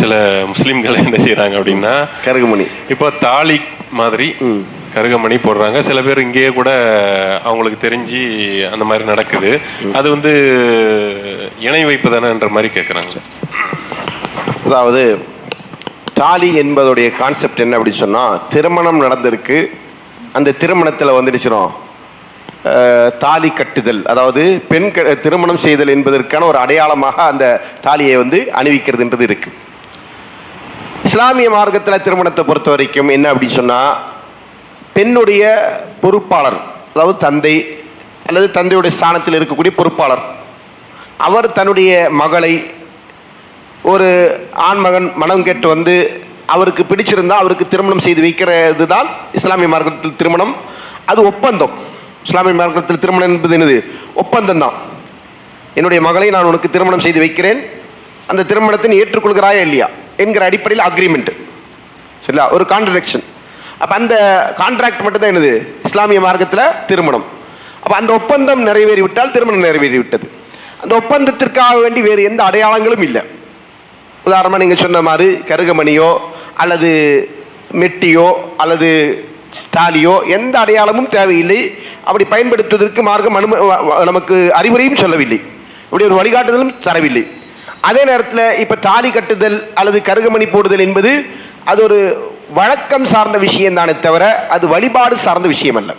சில முஸ்லிம்கள் என்ன செய்றாங்க அப்படின்னா கருகுமணி. இப்போ தாலி மாதிரி கருகமணி போடுறாங்க. சில பேர் இங்கேயே கூட அவங்களுக்கு தெரிஞ்சு அந்த மாதிரி நடக்குது. அது வந்து இணை வைப்பு தானேன்ற மாதிரி கேட்குறாங்க அதாவது தாலி என்பதுடைய கான்செப்ட் என்ன அப்படி சொன்னால் திருமணம் நடந்திருக்கு. அந்த திருமணத்தில் வந்துடுச்சிரும் தாலி கட்டுதல். அதாவது பெண் க திருமணம் செய்தல் என்பதற்கான ஒரு அடையாளமாக அந்த தாலியை வந்து அணிவிக்கிறதுன்றது இருக்கு. இஸ்லாமிய மார்க்கத்தில் திருமணத்தை பொறுத்த வரைக்கும் என்ன அப்படின்னு சொன்னால் பெண்ணுடைய பொறுப்பாளர் அதாவது தந்தை அல்லது தந்தையுடைய ஸ்தானத்தில் இருக்கக்கூடிய பொறுப்பாளர் அவர் தன்னுடைய மகளை ஒரு ஆண்மகன் மனம் கேட்டு வந்து அவருக்கு பிடிச்சிருந்தால் அவருக்கு திருமணம் செய்து வைக்கிறது தான் இஸ்லாமிய மார்க்கத்தில் திருமணம். அது ஒப்பந்தம். இஸ்லாமிய மார்க்கத்தில் திருமணம் என்பது என்னது? ஒப்பந்தம் தான் என்னுடைய மகளை நான் உனக்கு திருமணம் செய்து வைக்கிறேன். அந்த திருமணத்தை நீ ஏற்றுக்கொள்கிறாயா இல்லையா? என்கிற அடிப்படையில் அக்ரிமெண்ட் சரியா? ஒரு கான்ட்ரடிக்ஷன் அப்போ அந்த கான்ட்ராக்ட் மட்டும்தான் என்னது? இஸ்லாமிய மார்க்கத்தில் திருமணம். அப்போ அந்த ஒப்பந்தம் நிறைவேறிவிட்டால் திருமணம் நிறைவேறிவிட்டது. அந்த ஒப்பந்தத்திற்காக வேண்டி வேறு எந்த அடையாளங்களும் இல்லை. உதாரணமாக நீங்கள் சொன்ன மாதிரி கருகமணியோ அல்லது மெட்டியோ அல்லது ஸ்டாலியோ எந்த அடையாளமும் தேவையில்லை. அப்படி பயன்படுத்துவதற்கு மார்க்கம் அனும நமக்கு அறிவுரையும் சொல்லவில்லை. இப்படி ஒரு வழிகாட்டுதலும் தரவில்லை. அதே நேரத்தில் இப்போ தாலி கட்டுதல் அல்லது கருகமணி போடுதல் என்பது அது ஒரு வழக்கம் சார்ந்த விஷயம் தானே தவிர அது வழிபாடு சார்ந்த விஷயம் அல்ல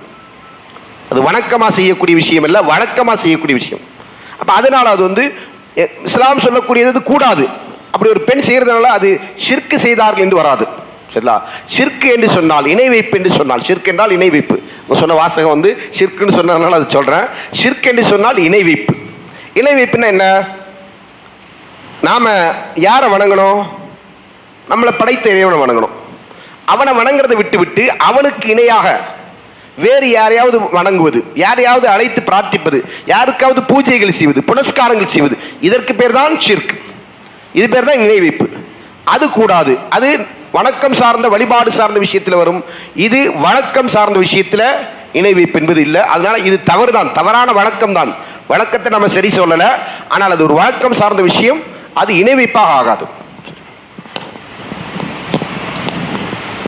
அது வணக்கமாக செய்யக்கூடிய விஷயம் அல்ல வழக்கமாக செய்யக்கூடிய விஷயம். அப்போ அதனால் அது வந்து எ- இஸ்லாம் சொல்லக்கூடியது கூடாது. அப்படி ஒரு பெண் செய்கிறதுனால அது ஷிர்க்கு செய்தார்கள் என்று வராது. சரிங்களா சிற்கு என்று சொன்னால் இணை வைப்பு என்று சொன்னால் சிற்கு என்றால் இணை வைப்பு சொன்ன வாசகம் வந்து ஷிர்க்குன்னு சொன்னதுனால அது சொல்கிறேன் ஷிர்க் என்று சொன்னால் இணை வைப்பு இணை வைப்புன்னா என்ன? நாம் யாரை வணங்கணும்? நம்மளை படைத்த இறைவனை வணங்கணும். அவனை வணங்குறதை விட்டு விட்டு அவனுக்கு இணையாக வேறு யாரையாவது வணங்குவது யாரையாவது அழைத்து பிரார்த்திப்பது யாருக்காவது பூஜைகள் செய்வது புனஸ்காரங்கள் செய்வது இதற்கு பேர் தான் ஷிர்க் இது பேர் தான் இணை வைப்பு அது கூடாது. அது வணக்கம் சார்ந்த வழிபாடு சார்ந்த விஷயத்தில் வரும். இது வழக்கம் சார்ந்த விஷயத்தில் இணைவிப்பு என்பது இல்லை. அதனால இது தவறு தான் தவறான வழக்கம் தான் வழக்கத்தை நம்ம சரி சொல்லலை. ஆனால் அது ஒரு வழக்கம் சார்ந்த விஷயம். அது இணை வைப்பாக ஆகாது.